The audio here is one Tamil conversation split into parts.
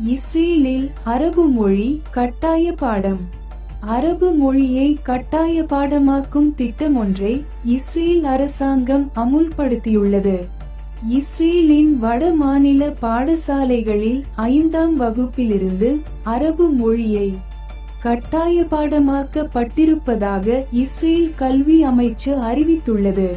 இஸ்ரேலில் அரபு மொழி கட்டாய பாடம். அரபு மொழியை கட்டாய பாடமாக்கும் திட்டம் ஒன்றை இஸ்ரேல் அரசாங்கம் அமுல்படுத்தியுள்ளது. இஸ்ரேலின் வட மாநில பாடசாலைகளில் ஐந்தாம் வகுப்பிலிருந்து அரபு மொழியை கட்டாய பாடமாக்கப்பட்டிருப்பதாக இஸ்ரேல் கல்வி அமைச்சு அறிவித்துள்ளது.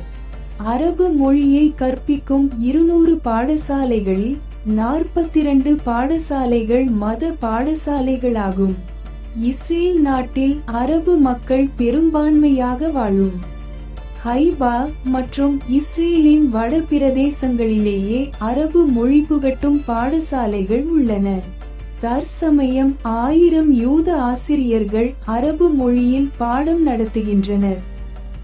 அரபு மொழியை கற்பிக்கும் இருநூறு பாடசாலைகளில் நாற்பத்திரண்டு பாடசாலைகள் மத பாடசாலைகளாகும். இஸ்ரேல் நாட்டில் அரபு மக்கள் பெரும்பான்மையாக வாழும். ஹைபா மற்றும் இஸ்ரேலின் வட பிரதேசங்களிலேயே அரபு மொழி புகட்டும் பாடசாலைகள் உள்ளன. தற்சமயம் ஆயிரம் யூத ஆசிரியர்கள் அரபு மொழியில் பாடம் நடத்துகின்றனர்.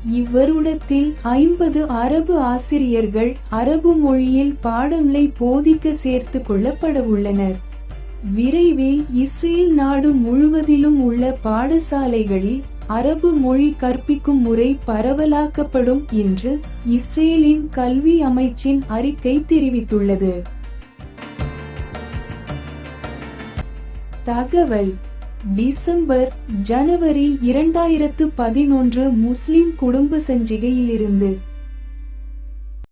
இவ்வருடத்தில் ஐம்பது அரபு ஆசிரியர்கள் அரபு மொழியில் பாடங்களை போதிக்க சேர்த்து கொள்ளப்படவுள்ளனர். விரைவில் இஸ்ரேல் நாடு முழுவதிலும் உள்ள பாடசாலைகளில் அரபு மொழி கற்பிக்கும் முறை பரவலாக்கப்படும் என்று இஸ்ரேலின் கல்வி அமைச்சின் அறிக்கை தெரிவித்துள்ளது. தகவல் டிசம்பர் ஜனவரி இரண்டாயிரத்து பதினொன்று முஸ்லிம் குடும்ப சஞ்சிகையிலிருந்து.